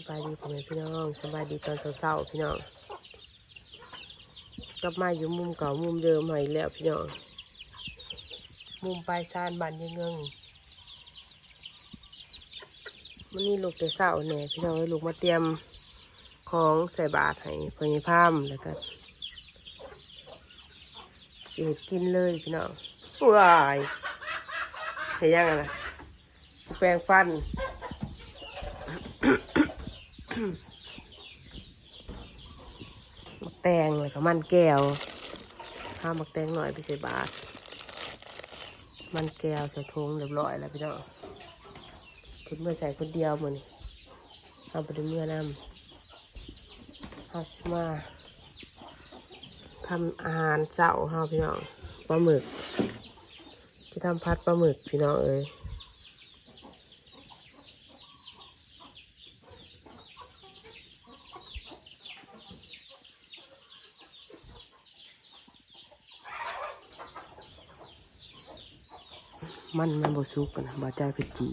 สบายดีพ่อแม่พี่น้องสบายดีตอนเช้าๆพี่น้องกลับมาอยู่มุมเก่ามุมเดิมใหม่แล้วพี่น้องมุมปลายซานบานยังเงิงมันนี่ลูกแต่เช้าเนี่ยพี่น้องให้ลูกมาเตรียมของใส่บาตรให้พ่อใหญ่พามแล้วก็สิเฮ็ดกินเลยพี่น้องว้ายเห็นยังไงล่ะสแปรงฟัน มักแตงเลยก็มันแก้วข้าวมักแตงหน่อยไปใส่บาท มันแก้วใส่ถุงเรียบร้อยแล้วพี่น้องคุณเมื่อใส่คนเดียวมือนี่ทำไปด้วยเมื่อนำฮัสมาทำอาหารเจ้าเฮาพี่น้องปลาหมึก ที่ทำพัดปลาหมึกพี่น้องเอ้ย มันมันบสุกนะบาจาเพชรจี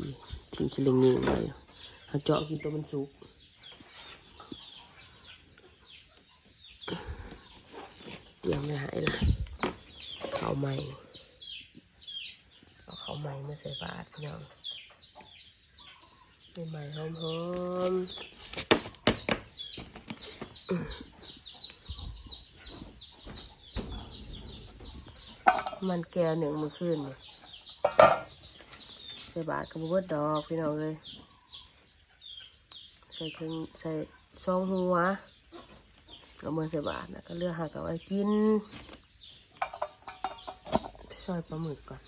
ทีมสลิงนี่ไว้เขาเจาะกินตัวมันสุกเตรียมไว้ใหายละข้าวใหม่เอาข้าวใหม่มาใส่บาตรพี่น้องใหม่หอมๆมันแก้วหนึ่งมื่อคืนเนี่ย ใส่บาทกับเบิดดอกพี่น้องเลย ใส่ถึงใส่ซองหัวเอามาใส่บาทนะก็เลือกหากเอาไว้กินซอยปลาหมึกก่อน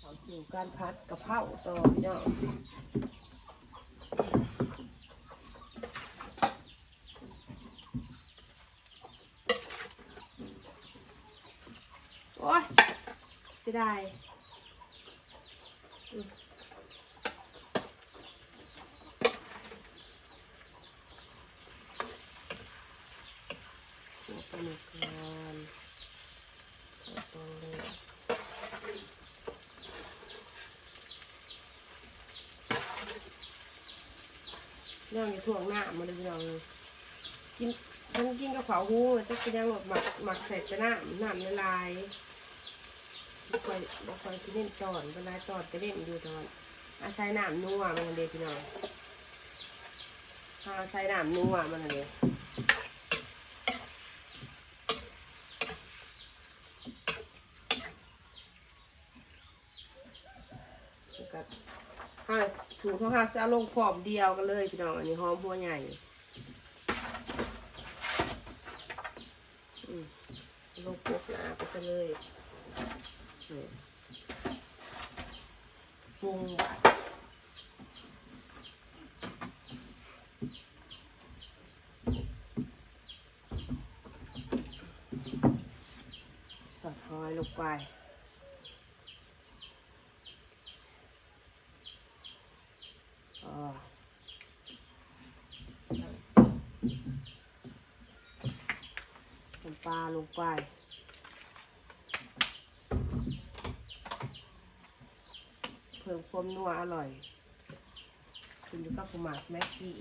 เอาเกี่การพัดกระเพราต่อพี่น้อง อ้ยเสียดายเกี่ยวปลาหมึกก่อนเอาตรงเลยเรื่องในถ่วงหน้ามาเลยพี่น้องเลยกินมันกินกับเผาหูจะกินยังแบบหมักหมักใส่กระหน้ำน้ำละลาย บ่คอยบ่คอยสิเล่นตอนเวลาตอนจะเล่นอยู่ตอนอาศัยน้ำนัวมันเด็พี่น้องถ้าอาศัยน้ำนัวมันเด็ก็ถ้าสูตรของข้าจะเอลงพร้อมเดียวกันเลยพี่น้องอันนี้หอมหัวใหญ่ลงปุ๊บนะไปซะเลย นี่ปรุงหวานสอดหอยลงไปอ๋อน้ำปลาลงไป พิ่มความนัวอร่อยคุณอยู่กับกุหมากแม็กกี้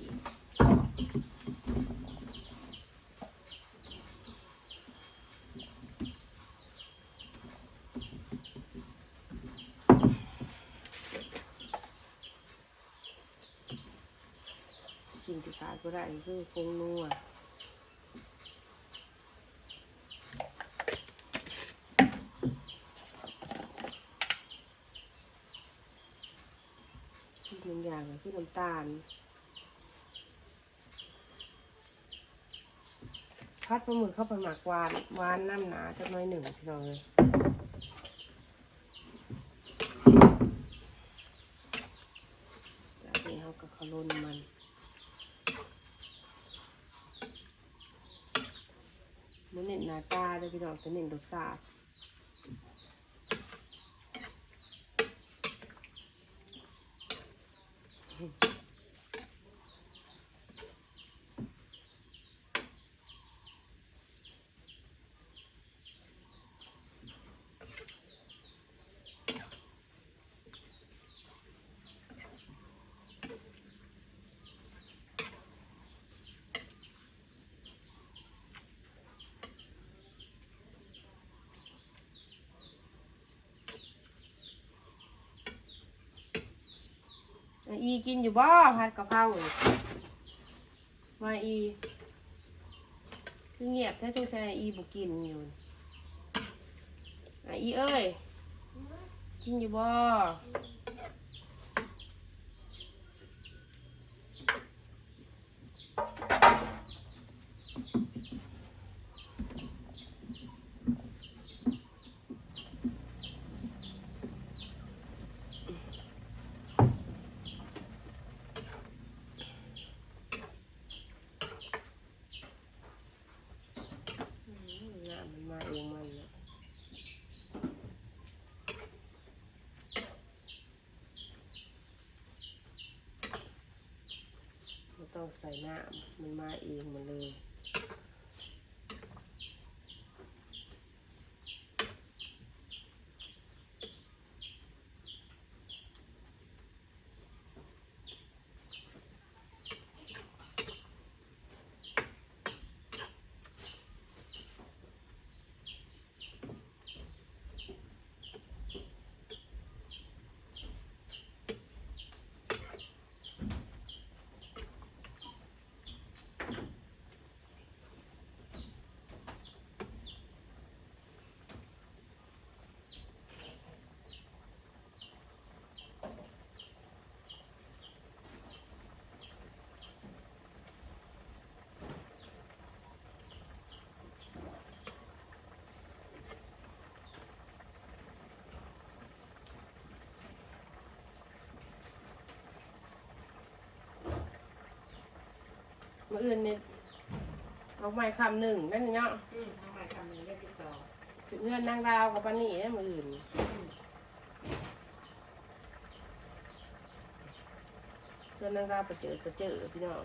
สิ่งที่ขาดก็ได้คือคงนัวอีกหนึ่งอย่างก็คือน้ำตาลพัดปลาหมึกเข้าไปหมักวานวานน้ำหนาจักหน้อยหนึ่งพี่น้องเลยจากนี้เขาก็ขลุ่นมันมันเน้นหน้าตาเลยพี่น้องจะเน้นรสชาติ Mm-hmm. อ้อีกินอยู่บ่ผัดกะเพราเลยมาอีคือเงียบแท้ทุกชายอีบุกินอยู่อะอีเอ้ย กินอยู่บ่ อืมน้ำมันมาเองมันเนี่ยไม่ต้องใส่ น้ำมันมาเองมันเลย มื่ออื่นเนี่ยเอาไม้คำหนึ่งนั่นเนาะอืมทำไมคำหนึ่งได้ติดต่อถึงเงื่อนนางดาวกับปานนี่นะมื่ออื่นเพื่อนนางดาวไปเจอไปเจอพี่น้อง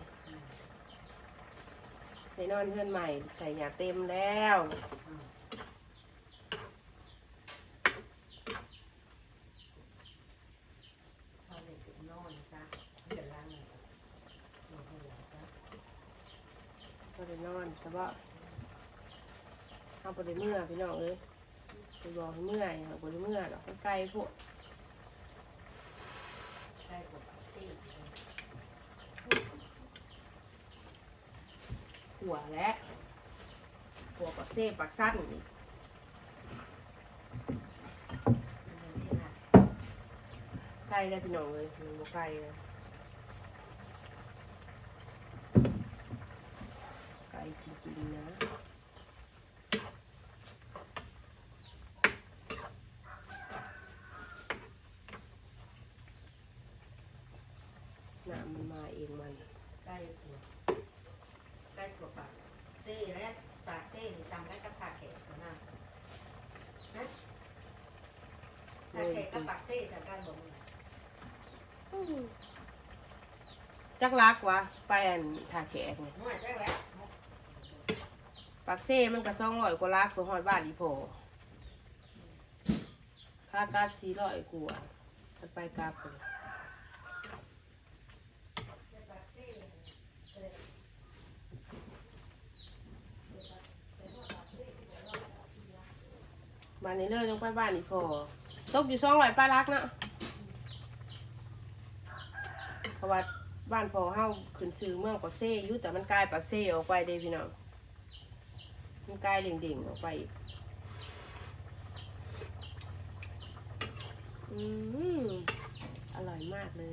ใส่นอนเพื่อนใหม่ใส่หยาเต็มแล้วเด็กไปนอนซะเดี๋ยวล้างมือก่อนนอนให้หลับซะ ก็ ได้นอนใช่ปะเอาไปได้เมื่อพี่น้องเอ้ยไปบอกเมื่อยเอาไปเมื่อหรอกไกลพวกได้กดซี่หัวและหัวปักเซ่ปักสั้นนี่มันนี่นะไกลได้พี่น้องเลยมันบ่ไกลเลยไกลจริงๆนะน้ำ มันมาเองมันใกล้ตัวใกล้ตัวปากเซ่และปากเซ่นี่ทำได้กับปากแขกตัวหน้านะปากแขกกับปากเซ่จากการบอกมึงจักรักวะไปอันทาแขกนี่นวดได้แล้วปักเซ่มันก็สองร้อยกว่าลักตัวหอดบ้านอีโพค่าการสี่ร้อยกว่าถ้าไปกลับเลย บ้านนี้เลยต้องไปบ้านอีพอตกอยู่สองร้อยปลาลักเนาะเพราะว่าบ้านพอเฮาขึ้นชื่อเมืองปักเซ่อยู่แต่มันกลายปักเซ่ออกไปเด้พี่น้องมันกลายเด่งๆออกไปอีกอืมอร่อยมากเลย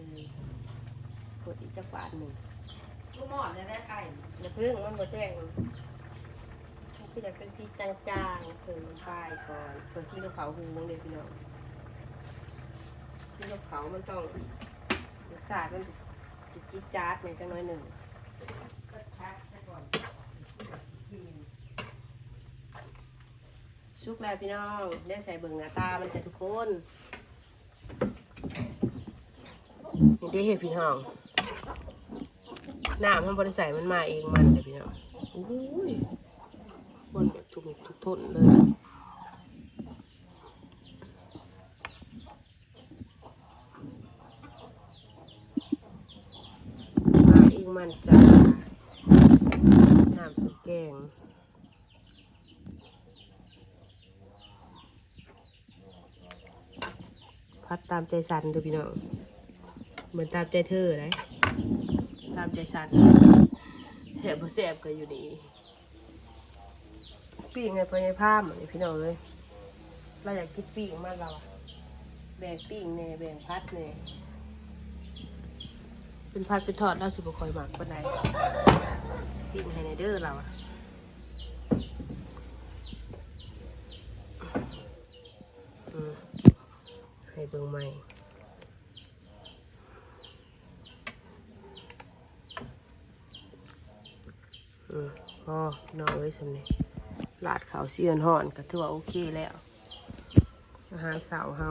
กดอีกจักบาทหนึ่งลูกหมอนเนี่ยได้ไข่อย่าเพิ่งมันบ่แจ้ง ที่จะเป็นสีจางๆเพิ่มลงไปก่อนเพื่อกินกับเขาหูงเลยพี่น้องกินกับเขามันต้องรสชาติมันจิตจิตจาดในอยจังน้อยหนึ่งก็พักซะก่อนกินชุกแล้วพี่น้องได้ใส่เบิ่งหน้าตามันจะทุกคนนี่ได้เห็นพี่น้องหน้ำมันบริใส่มันมาเองมันเลยพี่น้องอุ้ย ทุกทุกทนเลยมาเองมันจ้าน้ำสุกแกงพัดตามใจสันเด้อพี่น้องเหมือนตามใจเธอเลยตามใจสัตว์แสบบ่แสบก็อยู่ดี ปีกไงพอไงผ้าเหมือนพี่น้องเลยเราอยากกินปีกมากเราอะแบ่งปีกเน่แบ่งพัดเน่เป็นพัดเป็นทอดเราสิบคอยหมักปานใดปีกให้ในเด้อเราอะให้เบิ่งใหม่อืมพอน้องเอ้ยสำเนี ลาดเขาวเสียนห่อนก็ถือว่าโอเคแล้ว อาหารเสาเฮา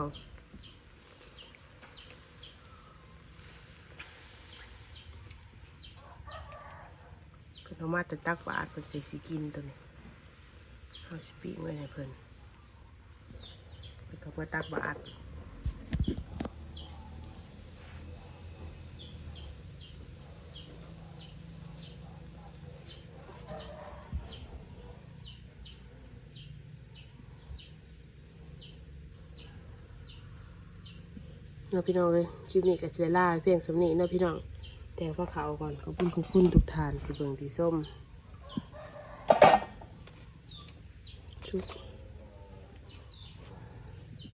เพิ่นเอามาจะตักบาดเพิ่นสิสิกินตัวนี้เฮาสิปีกไว้ให้เพิ่นเพิ่นก็มาตักบา นาะพี่น้องเลยคลิปนี้ก็จะล่าเพียงสำนี้เนาะพี่น้องแต่งผ้าขาวก่อนขอบคุณขอบคุณทุกทานที่เบิ่งที่ส้มชุบ